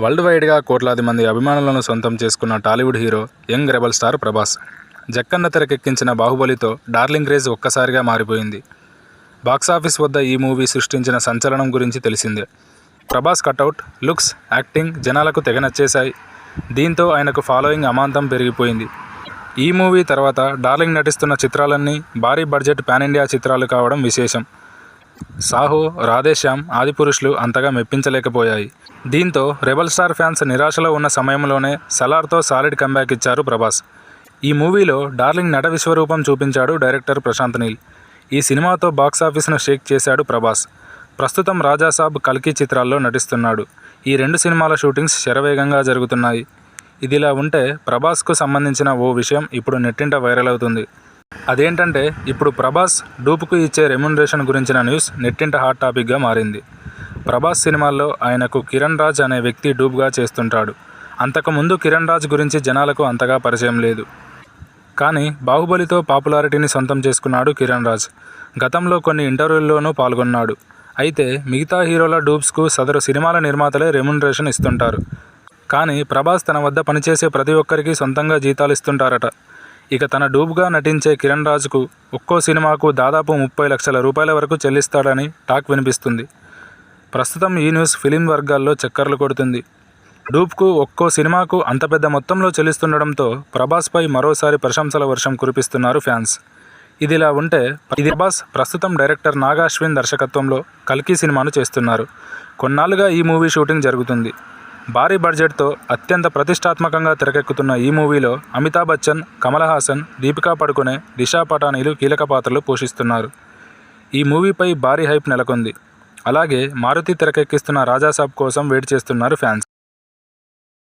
World వైడ్గా కోట్లాది మంది అభిమానులను సొంతం చేసుకున్న Tollywood hero young rebel star Prabhas Jakkanna తెరకెక్కించిన బాహుబలితో డార్లింగ్ క్రేజ్ ఒక్కసారిగా మారిపోయింది. బాక్సాఫీస్ వద్ద ఈ మూవీ సృష్టించిన సంచలనం గురించి తెలిసిందే. ప్రభాస్ కటౌట్ లుక్స్ యాక్టింగ్ జనాలకు తెగ నచ్చేశాయి. దీంతో ఆయనకు ఫాలోయింగ్ అమాంతం పెరిగిపోయింది. ఈ మూవీ తర్వాత డార్లింగ్ నటిస్తున్న చిత్రాలన్నీ భారీ బడ్జెట్ పాన్ ఇండియా చిత్రాలు కావడం విశేషం. సాహో రాధేశ్యామ్ ఆదిపురుషులు అంతగా మెప్పించలేకపోయాయి. దీంతో రెబల్ స్టార్ ఫ్యాన్స్ నిరాశలో ఉన్న సమయంలోనే సలార్తో సాలిడ్ కంబ్యాక్ ఇచ్చారు ప్రభాస్. ఈ మూవీలో డార్లింగ్ నట విశ్వరూపం చూపించాడు డైరెక్టర్ ప్రశాంత్ నీల్. ఈ సినిమాతో బాక్సాఫీస్ను షేక్ చేశాడు ప్రభాస్. ప్రస్తుతం రాజాసాబ్ కల్కి చిత్రాల్లో నటిస్తున్నాడు. ఈ రెండు సినిమాల షూటింగ్స్ శరవేగంగా జరుగుతున్నాయి. ఇదిలా ఉంటే ప్రభాస్కు సంబంధించిన ఓ విషయం ఇప్పుడు నెట్టింట వైరల్ అవుతుంది. అదేంటంటే ఇప్పుడు ప్రభాస్ డూపుకు ఇచ్చే రెమ్యునరేషన్ గురించిన న్యూస్ నెట్టింట హాట్ టాపిక్గా మారింది. ప్రభాస్ సినిమాల్లో ఆయనకు కిరణ్ రాజ్ అనే వ్యక్తి డూప్గా చేస్తుంటాడు. అంతకుముందు కిరణ్ రాజ్ గురించి జనాలకు అంతగా పరిచయం లేదు. కానీ బాహుబలితో పాపులారిటీని సొంతం చేసుకున్నాడు కిరణ్ రాజ్. గతంలో కొన్ని ఇంటర్వ్యూల్లోనూ పాల్గొన్నాడు. అయితే మిగతా హీరోల డూప్స్కు సదరు సినిమాల నిర్మాతలే రెమ్యునరేషన్ ఇస్తుంటారు. కానీ ప్రభాస్ తన వద్ద పనిచేసే ప్రతి ఒక్కరికి సొంతంగా జీతాలు ఇస్తుంటారట. ఇక తన డూబ్గా నటించే కిరణ్ రాజుకు ఒక్కో సినిమాకు దాదాపు ముప్పై లక్షల రూపాయల వరకు చెల్లిస్తాడని టాక్ వినిపిస్తుంది. ప్రస్తుతం ఈ న్యూస్ ఫిలిం వర్గాల్లో చక్కర్లు కొడుతుంది. డూప్కు ఒక్కో సినిమాకు అంత పెద్ద మొత్తంలో చెల్లిస్తుండడంతో ప్రభాస్పై మరోసారి ప్రశంసల వర్షం కురిపిస్తున్నారు ఫ్యాన్స్. ఇదిలా ఉంటే ఇది ప్రభాస్ ప్రస్తుతం డైరెక్టర్ నాగాశ్విన్ దర్శకత్వంలో కల్కి సినిమాను చేస్తున్నారు. కొన్నాళ్ళుగా ఈ మూవీ షూటింగ్ జరుగుతుంది. భారీ బడ్జెట్తో అత్యంత ప్రతిష్టాత్మకంగా తెరకెక్కుతున్న ఈ మూవీలో అమితాబ్ బచ్చన్ కమల్ హాసన్ దీపికా పడుకునే దిశా పటానీలు కీలక పాత్రలు పోషిస్తున్నారు. ఈ మూవీపై భారీ హైప్ నెలకొంది. అలాగే మారుతి తెరకెక్కిస్తున్న రాజాసాబ్ కోసం వెయిట్ చేస్తున్నారు ఫ్యాన్స్.